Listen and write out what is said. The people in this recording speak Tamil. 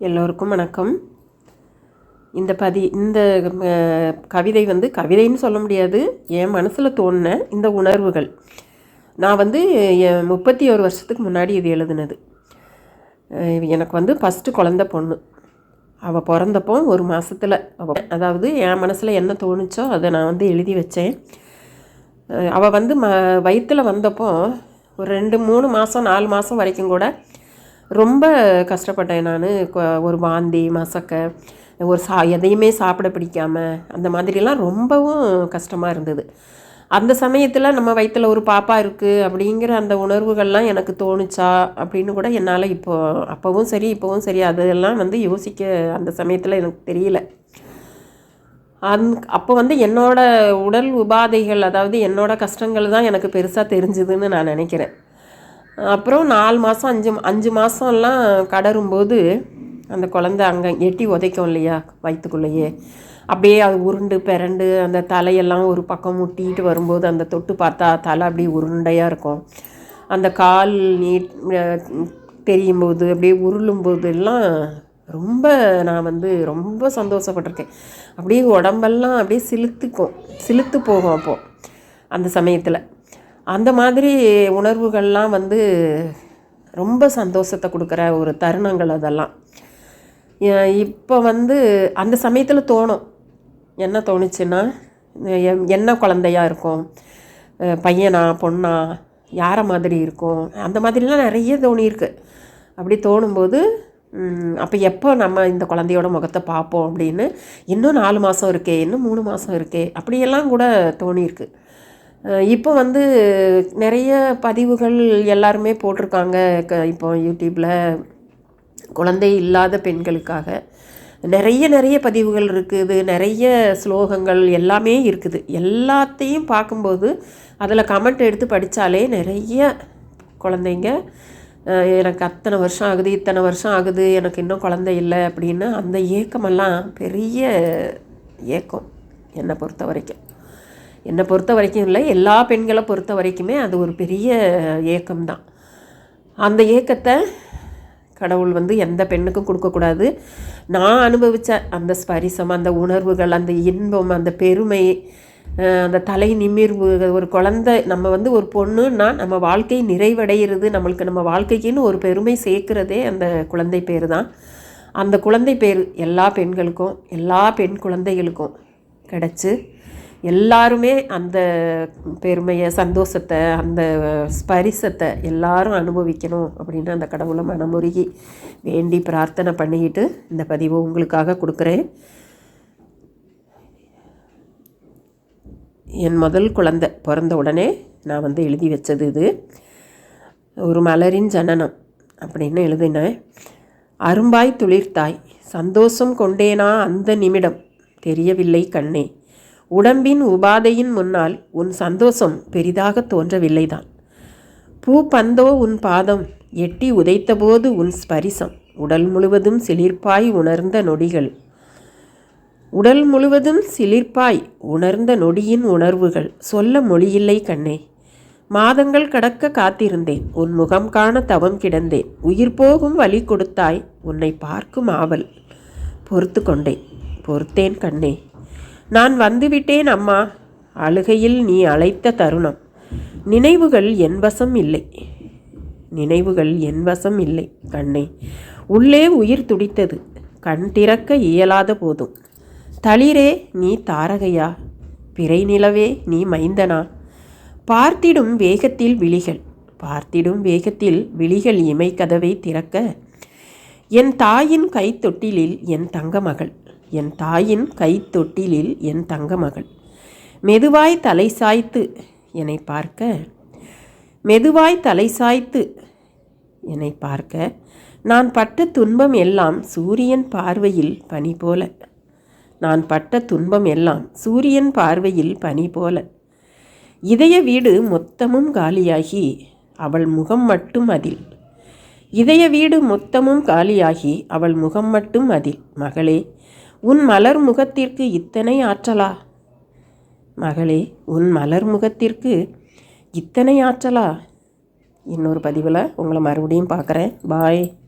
எல்லோருக்கும் வணக்கம். இந்த பதி இந்த கவிதை வந்து கவிதைன்னு சொல்ல முடியாது. என் மனசில் தோணின இந்த உணர்வுகள். நான் வந்து என் முப்பத்தி ஒரு வருஷத்துக்கு முன்னாடி இது எழுதுனது. எனக்கு வந்து ஃபஸ்ட்டு குழந்த பொண்ணு. அவள் பிறந்தப்போ ஒரு மாதத்தில் அவள் அதாவது என் மனசில் என்ன தோணுச்சோ அதை நான் வந்து எழுதி வச்சேன். அவள் வந்து ம வயிற்றில் வந்தப்போ ஒரு ரெண்டு மூணு மாதம் நாலு மாதம் வரைக்கும் கூட ரொம்ப கஷ்டப்பட்டேன் நான். ஒரு வாந்தி மசக்க ஒரு சா எதையுமே சாப்பிட பிடிக்காமல் அந்த மாதிரிலாம் ரொம்பவும் கஷ்டமாக இருந்தது. அந்த சமயத்தில் நம்ம வயிற்றில் ஒரு பாப்பா இருக்குது அப்படிங்கிற அந்த உணர்வுகள்லாம் எனக்கு தோணுச்சா அப்படின்னு கூட என்னால் இப்போ அப்போவும் சரி இப்போவும் சரி அதெல்லாம் வந்து யோசிக்க அந்த சமயத்தில் எனக்கு தெரியல. அந் அப்போ வந்து என்னோடய உடல் உபாதைகள் அதாவது என்னோடய கஷ்டங்கள் தான் எனக்கு பெருசாக தெரிஞ்சுதுன்னு நான் நினைக்கிறேன். அப்புறம் நாலு மாதம் அஞ்சு அஞ்சு மாதம்லாம் கடரும்போது அந்த குழந்தை அங்கே எட்டி உதைக்கும் இல்லையா வயிற்றுக்குள்ளேயே அப்படியே அது உருண்டு பிறண்டு அந்த தலையெல்லாம் ஒரு பக்கம் முட்டிட்டு வரும்போது அந்த தொட்டு பார்த்தா தலை அப்படியே உருண்டையாக இருக்கும். அந்த கால் நீட் தெரியும் போது அப்படியே உருளும் போதெல்லாம் ரொம்ப நான் வந்து ரொம்ப சந்தோஷப்பட்டிருக்கேன். அப்படியே உடம்பெல்லாம் அப்படியே சிலுத்துக்கும் சிலுத்து போகும் அப்போது அந்த சமயத்தில். அந்த மாதிரி உணர்வுகள்லாம் வந்து ரொம்ப சந்தோஷத்தை கொடுக்குற ஒரு தருணங்கள் அதெல்லாம். இப்போ வந்து அந்த சமயத்தில் தோணும். என்ன தோணுச்சுன்னா என்ன குழந்தையாக இருக்கும்? பையனா பொண்ணா யாரை மாதிரி இருக்கும்? அந்த மாதிரிலாம் நிறைய தோணியிருக்கு. அப்படி தோணும்போது அப்போ எப்போ நம்ம இந்த குழந்தையோட முகத்தை பார்ப்போம் அப்படின்னு இன்னும் நாலு மாதம் இருக்கே இன்னும் மூணு மாதம் இருக்கே அப்படியெல்லாம் கூட தோணியிருக்கு. இப்போ வந்து நிறைய பதிவுகள் எல்லாருமே போட்டிருக்காங்க. க இப்போ யூடியூப்பில் குழந்தை இல்லாத பெண்களுக்காக. நிறைய நிறைய பதிவுகள் இருக்குது. நிறைய ஸ்லோகங்கள் எல்லாமே இருக்குது. எல்லாத்தையும் பார்க்கும்போது அதில் கமெண்ட் எடுத்து படித்தாலே நிறைய குழந்தைங்க எனக்கு அத்தனை வருஷம் ஆகுது இத்தனை வருஷம் ஆகுது எனக்கு இன்னும் குழந்தை இல்லை அப்படின்னு அந்த ஏக்கமெல்லாம் பெரிய ஏக்கம் என்னை பொறுத்த வரைக்கும் என்னை பொறுத்த வரைக்கும் இல்லை. எல்லா பெண்களை பொறுத்த வரைக்குமே அது ஒரு பெரிய ஏக்கம்தான். அந்த ஏக்கத்தை கடவுள் வந்து எந்த பெண்ணுக்கும் கொடுக்கக்கூடாது. நான் அனுபவித்த அந்த ஸ்பரிசம் அந்த உணர்வுகள் அந்த இன்பம் அந்த பெருமை அந்த தலை நிமிர்வு ஒரு குழந்தை நம்ம வந்து ஒரு பொண்ணுன்னா நம்ம வாழ்க்கை நிறைவடைகிறது. நம்மளுக்கு நம்ம வாழ்க்கைக்குன்னு ஒரு பெருமை சேர்க்கிறதே அந்த குழந்தை பேர் தான் அந்த குழந்தை பேர் எல்லா பெண்களுக்கும் எல்லா பெண் குழந்தைகளுக்கும் கிடச்சி எல்லாருமே அந்த பெருமையை சந்தோஷத்தை அந்த ஸ்பரிசத்தை எல்லாரும் அனுபவிக்கணும் அப்படின்னு அந்த கடவுளை மனமுருகி வேண்டி பிரார்த்தனை பண்ணிக்கிட்டு இந்த பதிவை உங்களுக்காக கொடுக்குறேன். என் முதல் குழந்தை பிறந்த உடனே நான் வந்து எழுதி வச்சது இது. ஒரு மலரின் ஜனனம் அப்படின்னு எழுதினேன். அரும்பாய் துளிர்த்தாய் சந்தோஷம் கொண்டேனா அந்த நிமிடம் தெரியவில்லை கண்ணே. உடம்பின் உபாதையின் முன்னால் உன் சந்தோஷம் பெரிதாக தோன்றவில்லைதான். பூ பந்தோ உன் பாதம் எட்டி உதைத்தபோது உன் ஸ்பரிசம். உடல் முழுவதும் சிலிர்ப்பாய் உணர்ந்த நொடிகள். உடல் முழுவதும் சிலிர்ப்பாய் உணர்ந்த நொடியின் உணர்வுகள். சொல்ல மொழியில்லை கண்ணே. மாதங்கள் கடக்க காத்திருந்தேன். உன் முகம் காண தவம் கிடந்தேன். உயிர் போகும் வழி கொடுத்தாய். உன்னை பார்க்கும் ஆவல். பொறுத்து கொண்டேன். பொறுத்தேன் கண்ணே. நான் வந்துவிட்டேன் அம்மா. அழுகையில் நீ அழைத்த தருணம். நினைவுகள் என் வசம் இல்லை. நினைவுகள் என் வசம் இல்லை கண்ணே. உள்ளே உயிர் துடித்தது. கண் திறக்க இயலாத போதும். தளிரே நீ தாரகையா? பிறை நிலவே நீ மைந்தனா? பார்த்திடும் வேகத்தில் விழிகள். பார்த்திடும் வேகத்தில் விழிகள் இமை கதவை திறக்க. என் தாயின் கைத்தொட்டிலில் என் தங்க மகள் என் தாயின் கைத்தொட்டிலில் என் தங்க மகள் மெதுவாய் தலை சாய்த்து என்னை பார்க்க மெதுவாய் தலை சாய்த்து என்னை பார்க்க நான் பட்ட துன்பம் எல்லாம் சூரியன் பார்வையில் பனி போல. நான் பட்ட துன்பம் எல்லாம் சூரியன் பார்வையில் பனி போல. இதய வீடு மொத்தமும் காலியாகி அவள் முகம் மட்டும் அதில். இதய வீடு மொத்தமும் காலியாகி அவள் முகம் மட்டும் அதில். மகளே உன் மலர் முகத்திற்கு இத்தனை ஆற்றலா? மகளே உன் மலர் முகத்திற்கு இத்தனை ஆற்றலா? இன்னொரு பதிவில் உங்களை மறுபடியும் பார்க்குறேன். பாய்